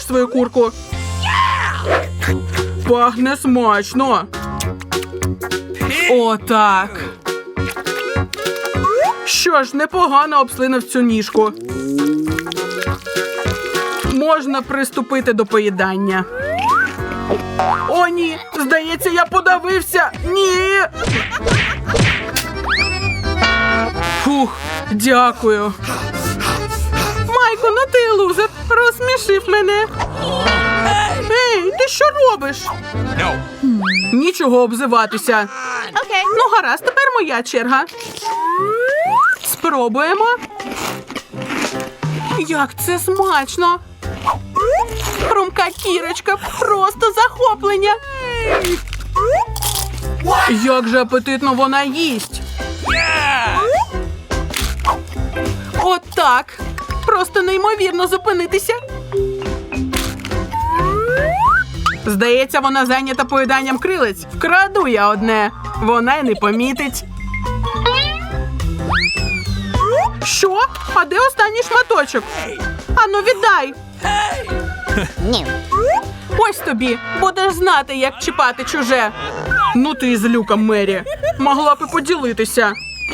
Свою курку. Пахне смачно. О, так. Що ж, непогано обслинив цю ніжку. Можна приступити до поїдання. О, ні! Здається, я подавився! Ні! Фух, дякую. Майко, ну ти лузер, розсмішив мене. Ей, ти що робиш? Нічого обзиватися. Okay. Ну, гаразд, тепер моя черга. Спробуємо. Як це смачно! Хрумка кірочка, просто захоплення. Як же апетитно вона їсть. От так. Просто неймовірно зупинитися. Здається, вона зайнята поїданням крилець. Вкраду я одне. Вона й не помітить. Що? А де останній шматочок? Ану, віддай. Ні. Ось тобі. Будеш знати, як чіпати чуже. Ну ти і злюка, Мері. Могла б і поділитися.